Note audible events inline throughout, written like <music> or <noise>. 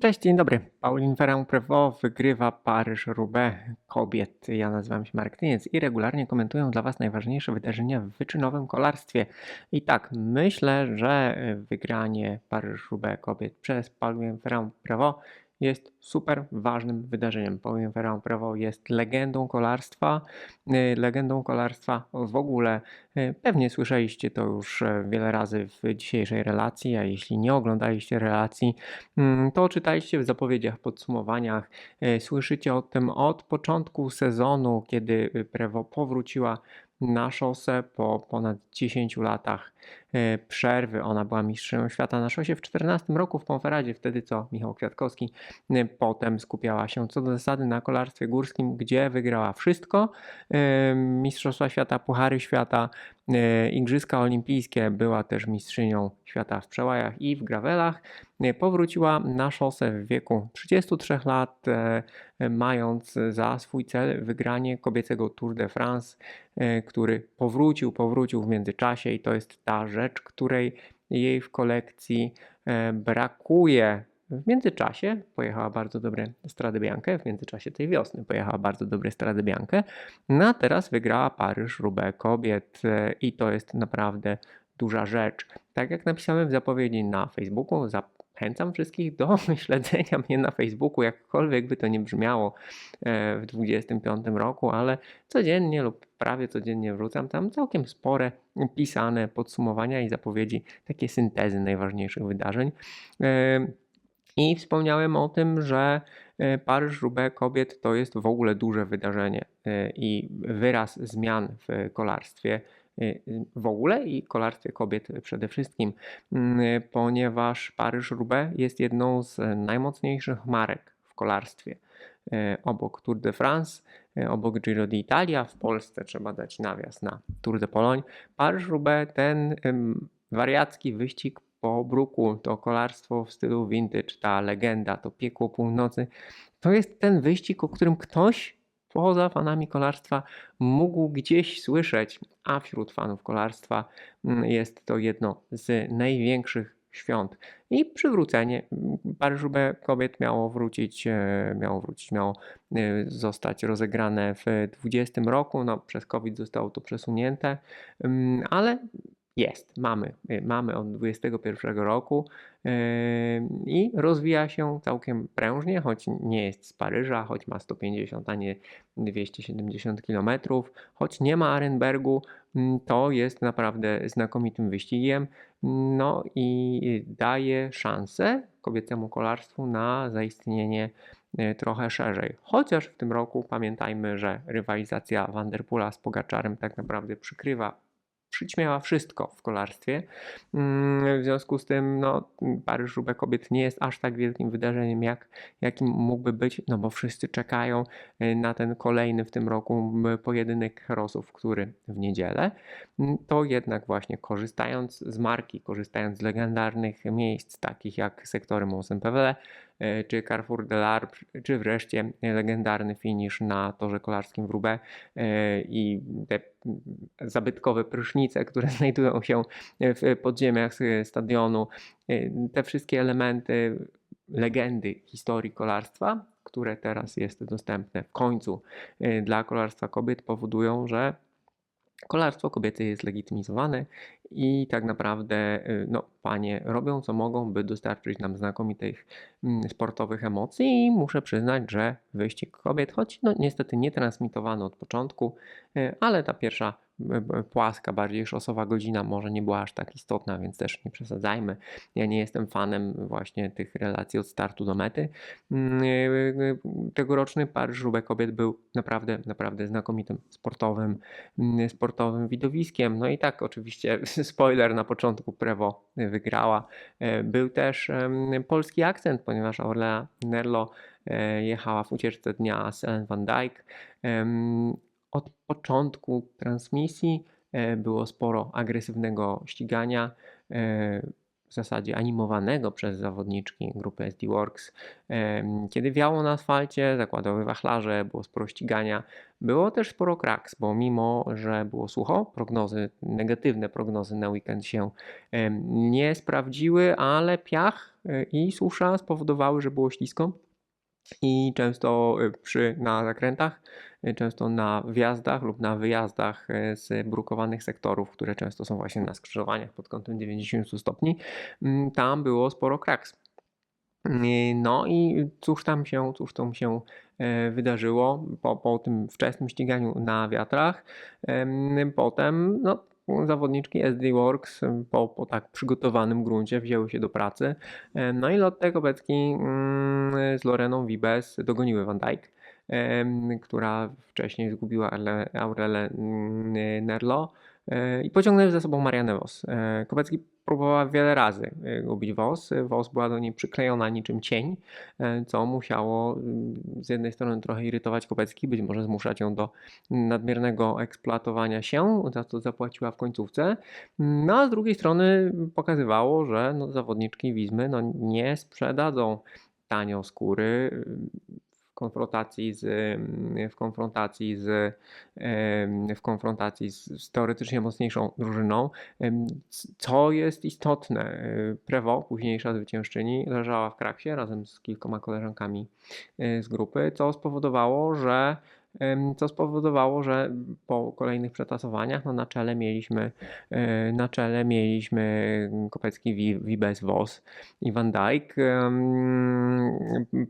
Cześć, dzień dobry. Pauline Ferrand-Prévot wygrywa Paryż-Roubaix kobiet. Ja nazywam się Marek Tyniec i regularnie komentuję dla Was najważniejsze wydarzenia w wyczynowym kolarstwie. I tak, myślę, że wygranie Paryż-Roubaix kobiet przez Pauline Ferrand-Prévot jest super ważnym wydarzeniem. Powiem Ferrand Prawo jest legendą kolarstwa, y, legendą kolarstwa w ogóle. Y, pewnie słyszeliście to już e, wiele razy w dzisiejszej relacji, a jeśli nie oglądaliście relacji, mm, to czytaliście w zapowiedziach, podsumowaniach. Y, słyszycie o tym od początku sezonu, kiedy Prewo powróciła na szosę po ponad 10 latach e, przerwy. Ona była mistrzem świata na szosie w 14 roku w Konferadzie, wtedy co Michał Kwiatkowski e, potem skupiała się co do zasady na kolarstwie górskim, gdzie wygrała wszystko. E, Mistrzostwa świata, Puchary świata, Igrzyska Olimpijskie, była też mistrzynią świata w przełajach i w gravelach. Powróciła na szosę w wieku 33 lat, mając za swój cel wygranie kobiecego Tour de France, który powrócił, powrócił w międzyczasie i to jest ta rzecz, której jej w kolekcji brakuje. W międzyczasie pojechała bardzo dobre Strady Bianche, w międzyczasie tej wiosny pojechała bardzo dobre Strady Bianche, no a teraz wygrała Paryż-Roubaix kobiet i to jest naprawdę duża rzecz. Tak jak napisałem w zapowiedzi na Facebooku, zachęcam wszystkich do <laughs> śledzenia mnie na Facebooku, jakkolwiek by to nie brzmiało e, w 2025 roku, ale codziennie lub prawie codziennie wrzucam tam całkiem spore pisane podsumowania i zapowiedzi, takie syntezy najważniejszych wydarzeń. E, I wspomniałem o tym, że e, Paryż-Roubaix kobiet to jest w ogóle duże wydarzenie i wyraz zmian w kolarstwie Y, w ogóle i kolarstwie kobiet przede wszystkim, mm, ponieważ Paryż-Roubaix jest jedną z najmocniejszych marek w kolarstwie. Obok Tour de France, obok Giro d'Italia, w Polsce trzeba dać nawias na Tour de Pologne. Paryż-Roubaix ten wariacki wyścig po bruku, to kolarstwo w stylu vintage, ta legenda, to piekło północy, to jest ten wyścig, o którym ktoś poza fanami kolarstwa mógł gdzieś słyszeć, a wśród fanów kolarstwa mm, jest to jedno z największych świąt. I przywrócenie Paryż-Roubaix kobiet miało wrócić, e, miało wrócić, miało e, zostać rozegrane w 2020 roku. No, przez COVID zostało to przesunięte, mm, ale jest, mamy, y, mamy od 2021 roku yy, i rozwija się całkiem prężnie, choć nie jest z Paryża, choć ma 150, a nie 270 km, choć nie ma Arenbergu, mm, to jest naprawdę znakomitym wyścigiem. No i daje szansę kobiecemu kolarstwu na zaistnienie y, trochę szerzej. Chociaż w tym roku pamiętajmy, że rywalizacja Vanderpoola z Pogaczarem tak naprawdę przykrywa przyćmiała wszystko w kolarstwie. Mm, w związku z tym no, Paryż Roubaix kobiet nie jest aż tak wielkim wydarzeniem, jak, jakim mógłby być, no bo wszyscy czekają y, na ten kolejny w tym roku pojedynek herosów, który w niedzielę. Mm, to jednak właśnie korzystając z marki, korzystając z legendarnych miejsc, takich jak sektory Mont-Saint-Pévele, E, czy Carrefour de l'Arbre, czy wreszcie legendarny finisz na torze kolarskim w Roubaix e, i te zabytkowe prysznice, które <laughs> znajdują się w podziemiach stadionu. E, te wszystkie elementy legendy historii kolarstwa, które teraz jest dostępne w końcu dla kolarstwa kobiet, powodują, że kolarstwo kobiece jest legitymizowane i tak naprawdę no, panie robią co mogą, by dostarczyć nam znakomitych mm, sportowych emocji i muszę przyznać, że wyścig kobiet, choć no, niestety nie transmitowano od początku, y, ale ta pierwsza płaska, bardziej szosowa godzina może nie była aż tak istotna, więc też nie przesadzajmy. Ja nie jestem fanem właśnie tych relacji od startu do mety. Mm, e, e, tegoroczny Paryż Roubaix kobiet był naprawdę, naprawdę znakomitym sportowym, mm, sportowym widowiskiem. No i tak oczywiście <laughs> spoiler na początku Prevo wygrała. E, był też polski akcent, ponieważ Orlea Nerlo jechała w ucieczce dnia z Ellen van Dijk od początku transmisji e, było sporo agresywnego ścigania. W zasadzie animowanego przez zawodniczki grupy SD Works. Kiedy wiało na asfalcie, zakładały wachlarze, było sporo ścigania. Było też sporo kraks, bo mimo, że było sucho, prognozy, negatywne prognozy na weekend się nie sprawdziły, ale piach e, i susza spowodowały, że było ślisko i często y, przy, na zakrętach, y, często na wjazdach lub na wyjazdach y, z brukowanych sektorów, które często są właśnie na skrzyżowaniach pod kątem 90 stopni, mm, tam było sporo kraks. No i cóż tam się, cóż tam się wydarzyło po, po tym wczesnym ściganiu na wiatrach. Em, Potem no, zawodniczki SD Works po, po tak przygotowanym gruncie wzięły się do pracy. No i Lotte Kobecki mm, z Loreną Vibes dogoniły Van Dijk, która wcześniej zgubiła Aurelę mm, Nerlo i pociągnęły za sobą Marianne Vos. E, Kobecki próbowała wiele razy e, gubić Vos. Vos była do niej przyklejona niczym cień, e, co musiało mm, z jednej strony trochę irytować Kopecki, być może zmuszać ją do nadmiernego eksploatowania się, za co zapłaciła w końcówce. No a z drugiej strony pokazywało, że no, zawodniczki Wizmy no, nie sprzedadzą tanio skóry konfrontacji z, w konfrontacji z, w konfrontacji z, z teoretycznie mocniejszą drużyną. Co jest istotne, y, Prevo, późniejsza zwyciężczyni, leżała w kraksie razem z kilkoma koleżankami y, z grupy, co spowodowało, że co spowodowało, że po kolejnych przetasowaniach no, na czele mieliśmy y, na czele mieliśmy Kopecki, Wi- Wibes, Vos i Van Dijk. Em,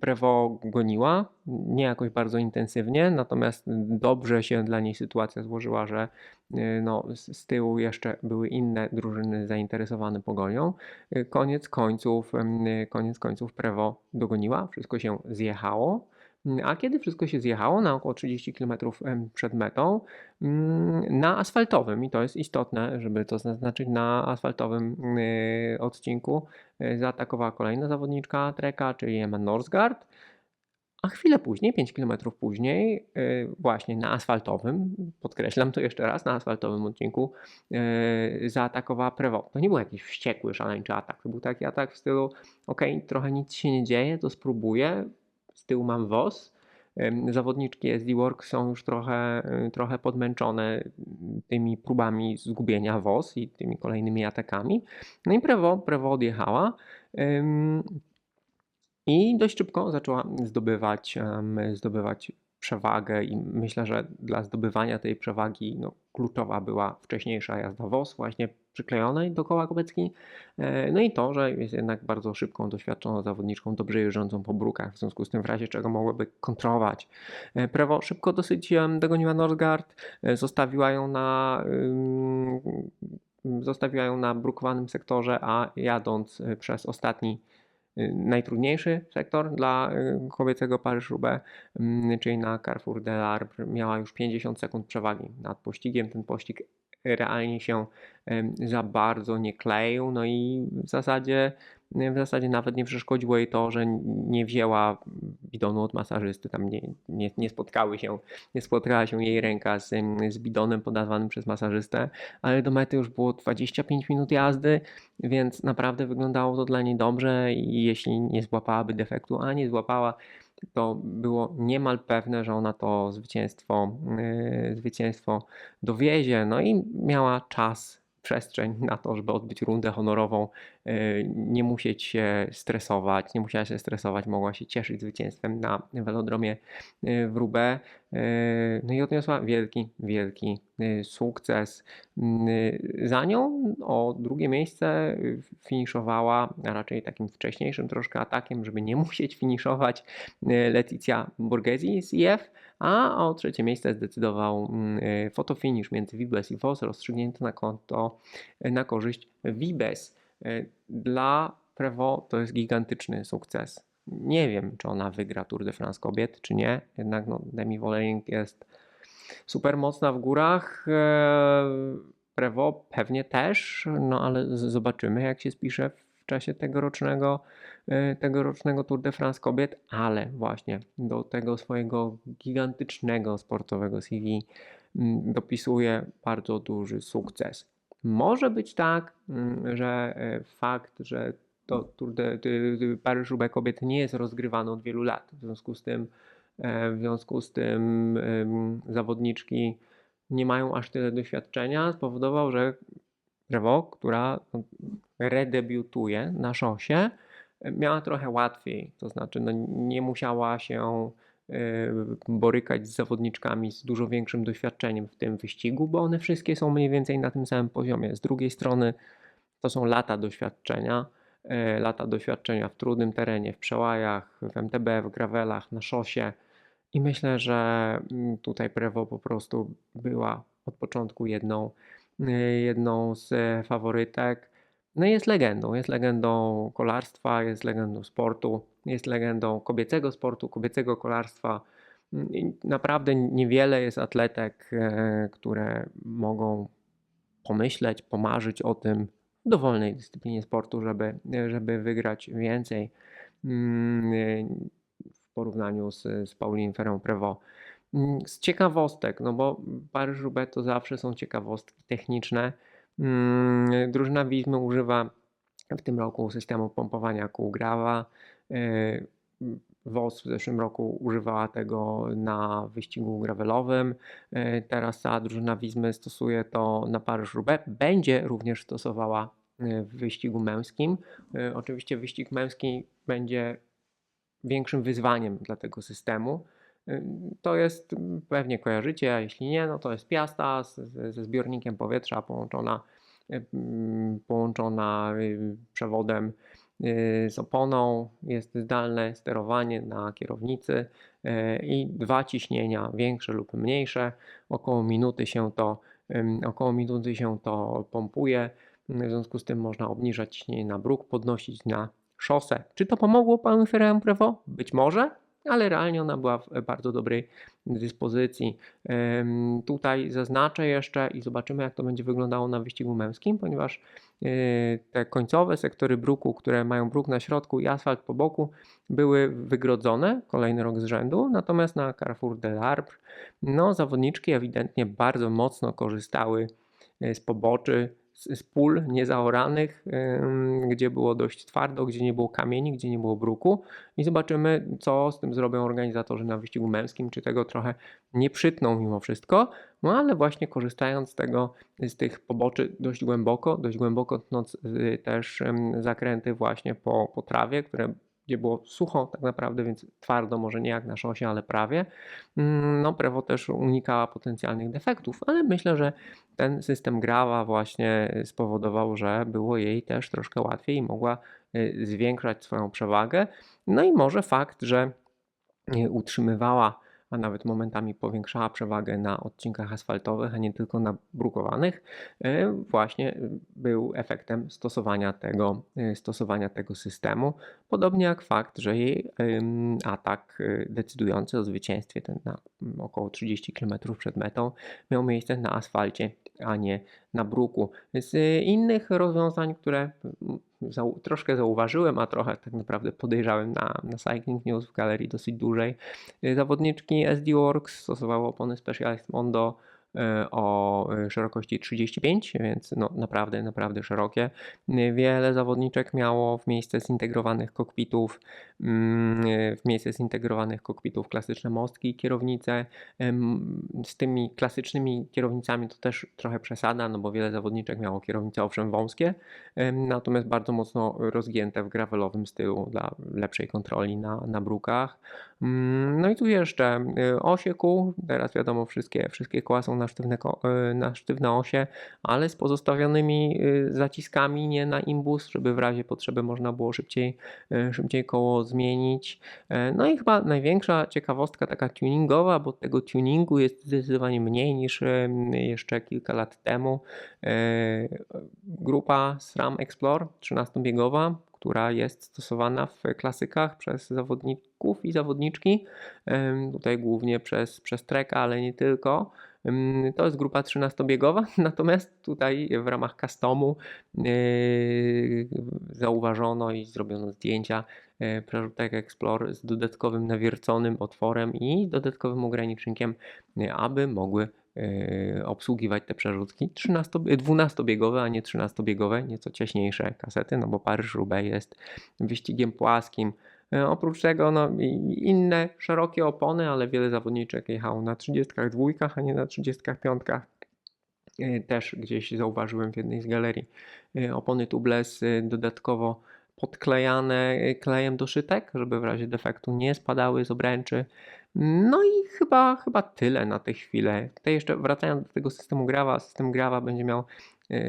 Prevo goniła, nie jakoś bardzo intensywnie, natomiast dobrze się dla niej sytuacja złożyła, że y, no, z tyłu jeszcze były inne drużyny zainteresowane pogonią. Y, Koniec końców, koniec końców Prevo dogoniła, wszystko się zjechało. Mm, A kiedy wszystko się zjechało na około 30 km przed metą, mm, na asfaltowym, i to jest istotne, żeby to zaznaczyć, na asfaltowym y, odcinku y, zaatakowała kolejna zawodniczka Treka, czyli Emma Norsgaard. A chwilę później, 5 km później, y, właśnie na asfaltowym, podkreślam to jeszcze raz, na asfaltowym odcinku zaatakowała Prevo. To nie był jakiś wściekły, szaleńczy atak, to był taki atak w stylu ok, trochę nic się nie dzieje, to spróbuję, tyłu mam WOS. Zawodniczki SD Work są już trochę, y, trochę podmęczone tymi próbami zgubienia WOS i tymi kolejnymi atakami. No i Prevo, Prevo odjechała. I dość szybko zaczęła zdobywać, zdobywać przewagę i myślę, że dla zdobywania tej przewagi no, kluczowa była wcześniejsza jazda WOS właśnie przyklejonej do koła Kobecki. E, No i to, że jest jednak bardzo szybką, doświadczoną zawodniczką, dobrze jeżdżącą po brukach, w związku z tym w razie czego mogłaby kontrolować. E, Prevo szybko dosyć dogoniła Norgard, e, zostawiła ją na zostawiła ją na brukowanym sektorze, a jadąc przez ostatni najtrudniejszy sektor dla y, kobiecego Paryż-Roubaix, mm, czyli na Carrefour de l'Arbre, miała już 50 sekund przewagi nad pościgiem. Ten pościg realnie się za bardzo nie kleił, no i w zasadzie, w zasadzie nawet nie przeszkodziło jej to, że nie wzięła bidonu od masażysty, tam nie, nie, nie spotkały się, nie spotkała się jej ręka z, z bidonem podawanym przez masażystę, ale do mety już było 25 minut jazdy, więc naprawdę wyglądało to dla niej dobrze i jeśli nie złapałaby defektu, a nie złapała, to było niemal pewne, że ona to zwycięstwo, yy, zwycięstwo dowiezie. No i miała czas, przestrzeń na to, żeby odbyć rundę honorową, nie musieć się stresować, nie musiała się stresować, mogła się cieszyć zwycięstwem na velodromie yy, w Roubaix. Yy, No i odniosła wielki, wielki yy, sukces. Za nią o drugie miejsce finiszowała, a raczej takim wcześniejszym troszkę atakiem, żeby nie <laughs> musieć finiszować Leticia Borghesi z IF, a o trzecie miejsce zdecydował mm, fotofinisz między Vibes i Vos, rozstrzygnięty na konto na korzyść Vibes. Yy, Dla Prevo to jest gigantyczny sukces. Nie wiem, czy ona wygra Tour de France kobiet, czy nie. Jednak no, Demi Vollering jest super mocna w górach. Eee, Prevo pewnie też, no ale zobaczymy, jak się spisze w czasie tegorocznego, e, tegorocznego Tour de France kobiet, ale właśnie do tego swojego gigantycznego sportowego CV mm, dopisuje bardzo duży sukces. Może być tak, mm, że e, fakt, że to Tour de, Paryż-Roubaix kobiet nie jest rozgrywany od wielu lat. W związku z tym, e, w związku z tym zawodniczki nie mają aż tyle doświadczenia, spowodował, że Rewo, która no, redebiutuje na szosie, miała trochę łatwiej. To znaczy, no, nie musiała się borykać z zawodniczkami z dużo większym doświadczeniem w tym wyścigu, bo one wszystkie są mniej więcej na tym samym poziomie. Z drugiej strony to są lata doświadczenia, e, lata doświadczenia w trudnym terenie, w przełajach, w MTB, w gravelach, na szosie i myślę, że mm, tutaj Prevo po prostu była od początku jedną, e, jedną z faworytek. No jest legendą, jest legendą kolarstwa, jest legendą sportu, jest legendą kobiecego sportu, kobiecego kolarstwa. Naprawdę niewiele jest atletek, e, które mogą pomyśleć, pomarzyć o tym w dowolnej dyscyplinie sportu, żeby, żeby wygrać więcej mm, w porównaniu z, z Pauline Ferrand-Prevot. Mm, z ciekawostek, no bo Paryż-Roubaix to zawsze są ciekawostki techniczne. Mm, drużyna Wizmy używa w tym roku systemu pompowania kół Grawa. WOS w zeszłym roku używała tego na wyścigu gravelowym. E, teraz ta drużyna Wizmy stosuje to na Paryż-Roubaix. Będzie również stosowała e, w wyścigu męskim. Oczywiście wyścig męski będzie większym wyzwaniem dla tego systemu. To jest, pewnie kojarzycie, a jeśli nie, no to jest piasta ze zbiornikiem powietrza połączona, połączona przewodem Y, z oponą, jest zdalne sterowanie na kierownicy y, i dwa ciśnienia, większe lub mniejsze. Około minuty się to, około minuty się to pompuje. W związku z tym można obniżać ciśnienie na bruk, podnosić na szosę. Czy to pomogło panu Ferrari Prevo? Być może, ale realnie ona była w bardzo dobrej dyspozycji. Tutaj zaznaczę jeszcze i zobaczymy, jak to będzie wyglądało na wyścigu męskim, ponieważ e, te końcowe sektory bruku, które mają bruk na środku i asfalt po boku, były wygrodzone kolejny rok z rzędu, natomiast na Carrefour de l'Arbre no, zawodniczki ewidentnie bardzo mocno korzystały e, z poboczy z pól niezaoranych, gdzie było dość twardo, gdzie nie było kamieni, gdzie nie było bruku. I zobaczymy, co z tym zrobią organizatorzy na wyścigu męskim, czy tego trochę nie przytną mimo wszystko, no ale właśnie korzystając z tego, z tych poboczy dość głęboko, dość głęboko tnąc y, też zakręty właśnie po, po trawie, które gdzie było sucho tak naprawdę, więc twardo, może nie jak na szosie, ale prawie. Mm, no, Prevo też unikała potencjalnych defektów, ale myślę, że ten system Grawa właśnie spowodował, że było jej też troszkę łatwiej i mogła y, zwiększać swoją przewagę. No i może fakt, że y, utrzymywała a nawet momentami powiększała przewagę na odcinkach asfaltowych, a nie tylko na brukowanych, e, właśnie był efektem stosowania tego, e, stosowania tego systemu. Podobnie jak fakt, że jej atak e, decydujący o zwycięstwie, ten na około 30 km przed metą, miał miejsce na asfalcie, a nie na bruku. Z innych rozwiązań, które troszkę zauważyłem, a trochę tak naprawdę podejrzałem na, na Cycling News w galerii dosyć dużej. Zawodniczki SD Works stosowały opony Specialized Mondo o e, szerokości 35, więc no, naprawdę, naprawdę szerokie. Wiele zawodniczek miało w miejsce zintegrowanych kokpitów, mm, w miejsce zintegrowanych kokpitów klasyczne mostki kierownice. Z tymi klasycznymi kierownicami to też trochę przesada, no bo wiele zawodniczek miało kierownice owszem wąskie, natomiast bardzo mocno rozgięte w gravelowym stylu dla lepszej kontroli na, na brukach. Mm, no i tu jeszcze y, osie kół, teraz wiadomo wszystkie, wszystkie koła są na sztywne, y, na sztywne osie, ale z pozostawionymi y, zaciskami, nie na imbus, żeby w razie potrzeby można było szybciej, szybciej koło zmienić. No i chyba największa ciekawostka taka tuningowa, bo tego tuningu jest zdecydowanie mniej niż jeszcze kilka lat temu. Grupa SRAM Explore 13-biegowa która jest stosowana w klasykach przez zawodników i zawodniczki, tutaj głównie przez, przez treka, ale nie tylko. To jest grupa 13-biegowa, <laughs> natomiast tutaj w ramach customu e, zauważono i zrobiono zdjęcia e, przerzutek Explore z dodatkowym nawierconym otworem i dodatkowym ogranicznikiem, aby mogły obsługiwać te przerzutki. 13, 12-biegowe, a nie 13-biegowe, nieco ciaśniejsze kasety, no bo Paryż-Roubaix jest wyścigiem płaskim. E, Oprócz tego no, inne szerokie opony, ale wiele zawodniczek jechało na 32, a nie na 35. E, Też gdzieś zauważyłem w jednej z galerii e, opony tubeless e, dodatkowo podklejane klejem do szytek, żeby w razie defektu nie spadały z obręczy. No i chyba, chyba tyle na tę chwilę. Tutaj jeszcze wracając do tego systemu Grava, system Grava będzie miał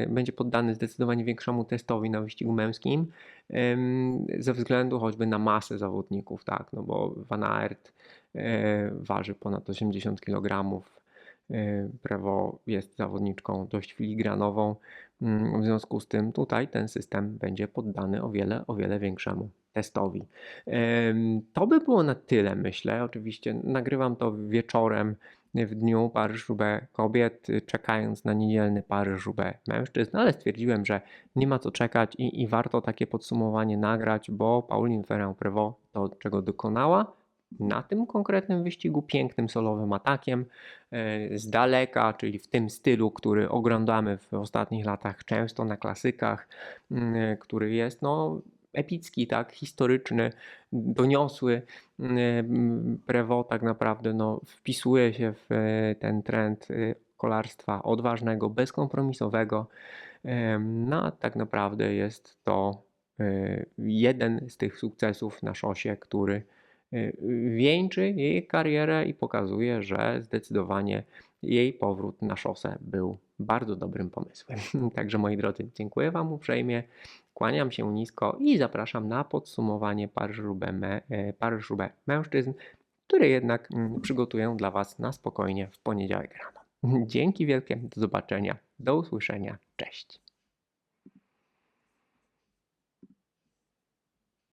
będzie poddany zdecydowanie większemu testowi na wyścigu męskim ze względu choćby na masę zawodników, tak, no bo Van Aert e, waży ponad 80 kg. e, Prevo jest zawodniczką dość filigranową. Mm, W związku z tym tutaj ten system będzie poddany o wiele, o wiele większemu testowi. To by było na tyle, myślę. Oczywiście nagrywam to wieczorem w dniu Paryż-Roubaix kobiet, y, czekając na niedzielny Paryż-Roubaix mężczyzn, ale stwierdziłem, że nie ma co czekać i, i warto takie podsumowanie nagrać, bo Pauline Ferrand-Prévot to, czego dokonała na tym konkretnym wyścigu, pięknym solowym atakiem e, z daleka, czyli w tym stylu, który oglądamy w ostatnich latach często na klasykach, mm, który jest no, epicki, tak, historyczny, doniosły. Mm, Prevo tak naprawdę no, wpisuje się w e, ten trend e, kolarstwa odważnego, bezkompromisowego. No tak naprawdę jest to jeden z tych sukcesów na szosie, który wieńczy jej karierę i pokazuje, że zdecydowanie jej powrót na szosę był bardzo dobrym pomysłem. <laughs> Także moi drodzy, dziękuję Wam uprzejmie, kłaniam się nisko i zapraszam na podsumowanie me- e, mężczyzn, które jednak mm, przygotuję dla Was na spokojnie w poniedziałek rano. Dzięki wielkie, do zobaczenia, do usłyszenia, cześć.